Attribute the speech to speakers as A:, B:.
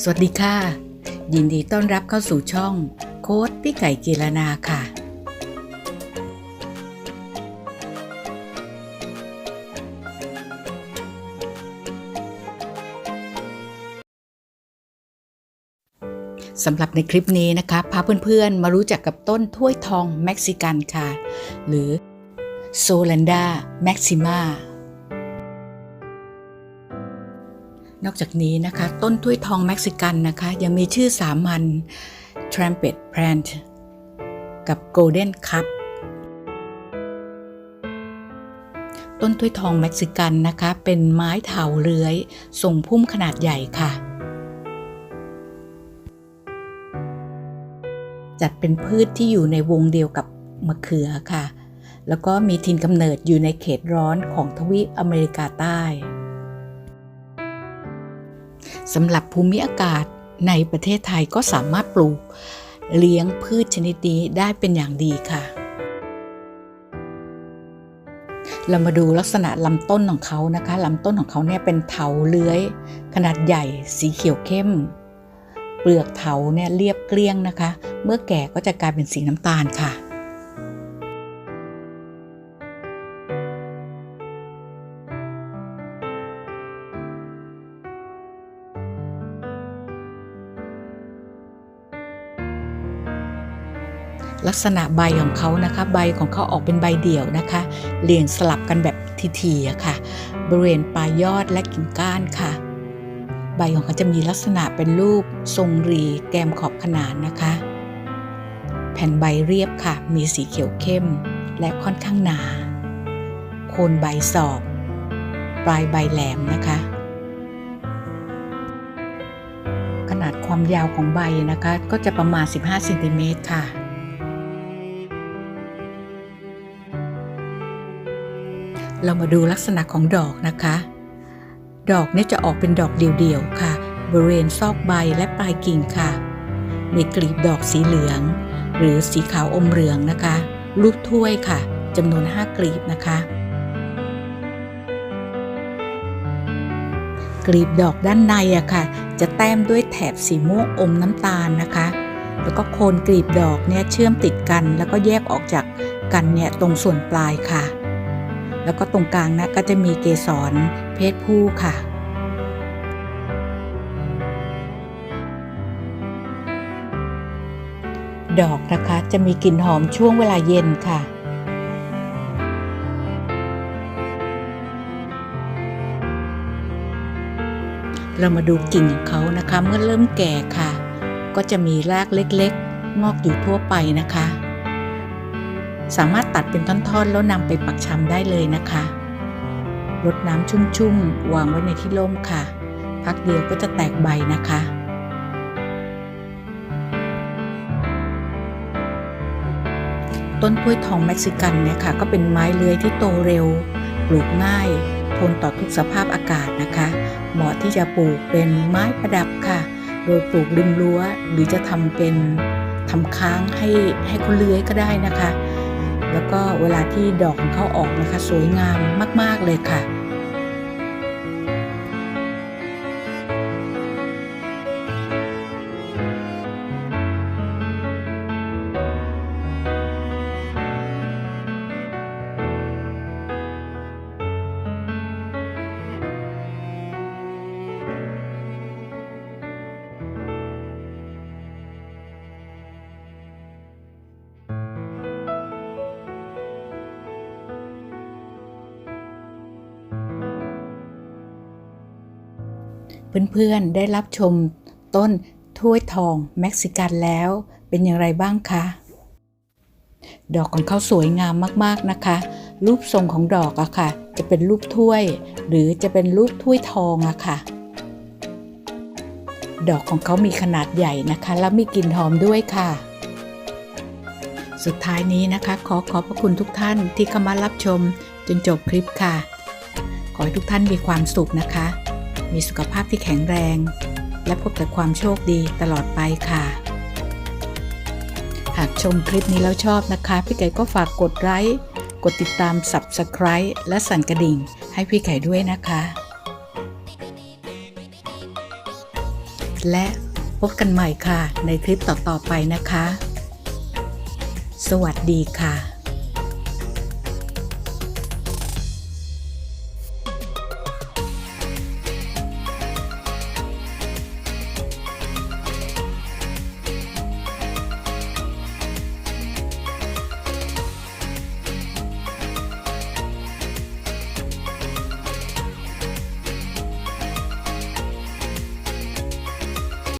A: สวัสดีค่ะ ยินดีต้อนรับเข้าสู่ช่อง โค้ดพี่ไก่กีรนาค่ะ สำหรับในคลิปนี้นะคะ พาเพื่อนๆ มารู้จักกับต้นถ้วยทองเม็กซิกันค่ะ หรือโซลันดาแม็กซิมา นอกจากนี้นะคะ ต้นถ้วยทองเม็กซิกันนะคะ ยังมีชื่อสามัญ Trumpet Plant กับ Golden Cup ต้นถ้วยทองเม็กซิกันนะคะ เป็นไม้เถาเลื้อยทรงพุ่มขนาดใหญ่ค่ะ จัดเป็นพืชที่อยู่ในวงเดียวกับมะเขือค่ะ แล้วก็มีถิ่นกำเนิดอยู่ในเขตร้อนของทวีปอเมริกาใต้ สำหรับภูมิอากาศในประเทศไทยก็สามารถปลูก เลี้ยงพืชชนิดนี้ได้เป็นอย่างดีค่ะ เรามาดูลักษณะลำต้นของเขานะคะลำต้นของเขาเนี่ยเป็นเถาเลื้อย ขนาดใหญ่สีเขียวเข้ม เปลือกเถาเนี่ยเรียบเกลี้ยงนะคะ เมื่อแก่ก็จะกลายเป็นสีน้ำตาลค่ะ ลักษณะใบของเขานะคะ ใบของเขาออกเป็นใบเดี่ยวนะคะเรียงสลับกันแบบทีๆอะค่ะ บริเวณปลายยอดและกิ่งก้านค่ะ ใบของเขาจะมีลักษณะเป็นรูปทรงรี แกมขอบขนานนะคะ แผ่นใบเรียบค่ะ มีสีเขียวเข้ม และค่อนข้างหนา โคนใบสอบ ปลายใบแหลมนะคะขนาดความยาวของใบนะคะ ก็จะประมาณ 15เซนติเมตรค่ะ เรามาดูลักษณะของดอกนะคะ ดอกเนี่ยจะออกเป็นดอกเดี่ยวๆค่ะ บริเวณซอกใบและปลายกิ่งค่ะ มีกลีบดอกสีเหลือง หรือสีขาวอมเหลืองนะคะ รูปถ้วยค่ะจำนวน 5 กลีบนะคะ กลีบดอกด้านในอะค่ะ จะแต้มด้วยแถบสีม่วงอมน้ำตาลนะคะ แล้วก็โคนกลีบดอกเนี่ยเชื่อมติดกัน แล้วก็แยกออกจากกันเนี่ยตรงส่วนปลายค่ะ แล้วก็ตรงกลางนะก็จะมีเกสรเพศผู้ค่ะดอกนะคะจะมีกลิ่นหอมช่วงเวลาเย็นค่ะ เรามาดูกิ่งของเขานะคะ เมื่อเริ่มแก่ค่ะ ก็จะมีรากเล็กๆ งอกอยู่ทั่วไปนะคะ สามารถตัดเป็นท่อนๆ แล้วนำไปปักชำได้เลยนะคะรดน้ำชุ่มๆ วางไว้ในที่ร่มค่ะ พักเดียวก็จะแตกใบนะคะ ต้นกล้วยทองเม็กซิกันเนี่ยค่ะ ก็เป็นไม้เลื้อยที่โตเร็ว ปลูกง่าย ทนต่อทุกสภาพอากาศนะคะ เหมาะที่จะปลูกเป็นไม้ประดับค่ะ โดยปลูกริมรั้ว หรือจะทำเป็นทำค้างให้ให้เขาเลื้อยก็ได้นะคะ แล้วก็เวลาที่ดอกของเขาออกนะคะ สวยงามมาก ๆ เลยค่ะ เพื่อนๆ ได้รับชมต้นถ้วยทองเม็กซิกันแล้ว เป็นอย่างไรบ้างคะ ดอกของเขาสวยงามมากๆนะคะ รูปทรงของดอกอะค่ะ จะเป็นรูปถ้วย หรือจะเป็นรูปถ้วยทองอะค่ะ ดอกของเขามีขนาดใหญ่นะคะ แล้วมีกลิ่นหอมด้วยค่ะ สุดท้ายนี้นะคะ ขอขอบพระคุณทุกท่านที่เข้ามารับชมจนจบคลิปค่ะ ขอให้ทุกท่านมีความสุขนะคะ มีสุขภาพที่แข็งแรง และพบแต่ความโชคดีตลอดไปค่ะ หากชมคลิปนี้แล้วชอบนะคะ พี่ไก่ก็ฝากกดไลค์กดติดตาม Subscribe และสั่นกระดิ่ง ให้พี่ไก่ด้วยนะคะ และพบกันใหม่ค่ะในคลิปต่อๆไปนะคะ สวัสดีค่ะ